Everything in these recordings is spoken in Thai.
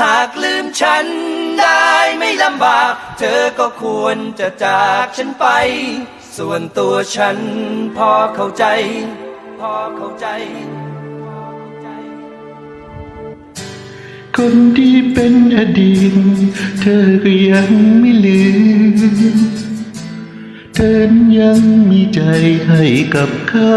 หากลืมฉันได้ไม่ลำบาก เธอก็ควรจะจากฉันไป ส่วนตัวฉันพอเข้าใจ พอเข้าใจ คนที่เป็นอดีต เธอก็ยังไม่ลืม เธอยังมีใจให้กับเขา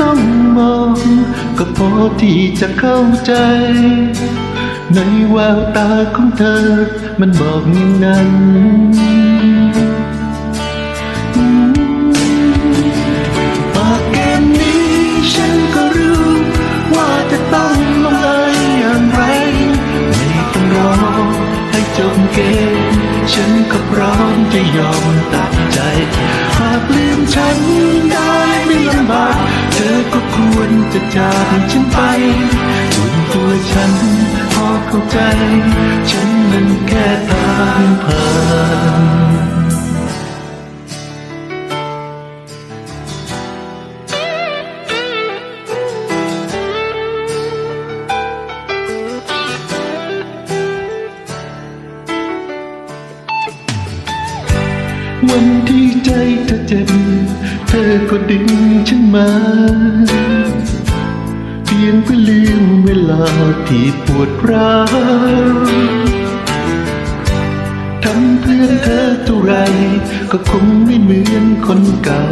ต้องมอง ก็พอที่จะเข้าใจ ในแววตาของเธอ มันบอกอย่างนั้นปากเกมนี้ฉันก็รู้ ว่าจะต้องลงเอยอย่างไร ไม่ต้องรอให้จบเกม ฉันก็พร้อมจะยอม จะจากฉันไปส่วนตัวฉันพอเข้าใจ ฉันนั้นแค่ทางผ่านวันที่ใจเธอเจ็บ เธอก็ดึงฉันมา เพียงเพื่ลืมเวลาที่ปวดร้าวทำเพื่อนเธอเท่าไร ก็คงไม่เหมือนคนเก่า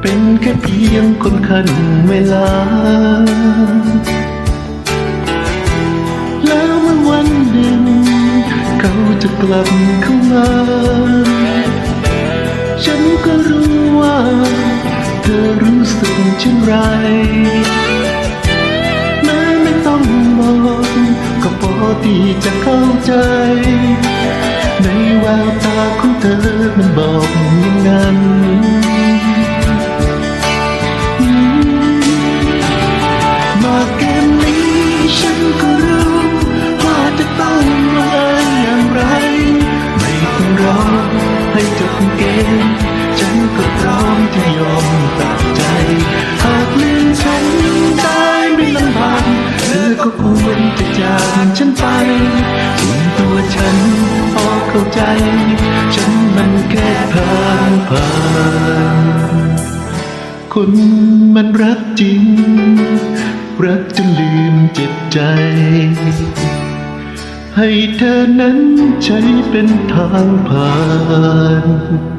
เป็นแค่เพียงคนขันเวลา แล้วเมื่อวันหนึ่ง เขาจะกลับเข้ามา ฉันก็รู้ว่า เธอรู้สึกเช่นไร พอที่จะเข้าใจ ในแววตาของเธอมันบอกอย่างนั้นมาเกมนี้ฉันก็รู้ว่าจะต้องลงเอยอย่างไร ไม่ต้องรอให้จบเกม ฉันก็พร้อมที่ยอม ฉันมันแค่ทางผ่านคนมันรักจริง รักจนลืมเจ็บใจ ให้เธอนั้นใช้เป็นทางผ่าน